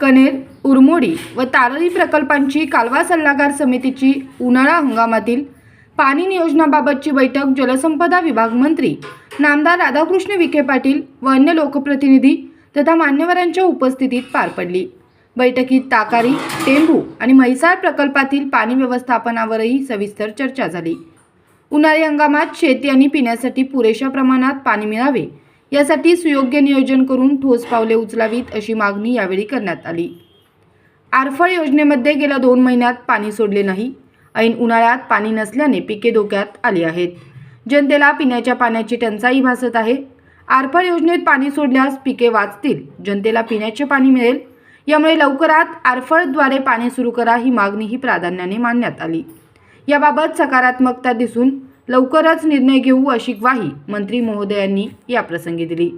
कनेर उरमोडी व तारळी प्रकल्पांची कालवा सल्लागार समितीची उन्हाळा हंगामातील पाणी नियोजनाबाबतची बैठक जलसंपदा विभाग मंत्री नामदार राधाकृष्ण विखे पाटील व अन्य लोकप्रतिनिधी तथा मान्यवरांच्या उपस्थितीत पार पडली. बैठकीत ताकारी टेंभू आणि म्हैसाळ प्रकल्पातील पाणी व्यवस्थापनावरही सविस्तर चर्चा झाली. उन्हाळी हंगामात शेती आणि पिण्यासाठी पुरेशा प्रमाणात पाणी मिळावे यासाठी सुयोग्य नियोजन करून ठोस पावले उचलावीत अशी मागणी यावेळी करण्यात आली. आरफळ योजनेमध्ये गेल्या दोन महिन्यात पाणी सोडले नाही. ऐन उन्हाळ्यात पाणी नसल्याने पिके धोक्यात आली आहेत. जनतेला पिण्याच्या पाण्याची टंचाई भासत आहे. आरफळ योजनेत पाणी सोडल्यास पिके वाचतील. जनतेला पिण्याचे पाणी मिळेल. यामुळे लवकरात आरफळद्वारे पाणी सुरू करा ही मागणीही प्राधान्याने मांडण्यात आली. याबाबत सकारात्मकता दिसून लवकरच निर्णय घेऊ अशी ग्वाही मंत्री महोदयांनी याप्रसंगी दिली.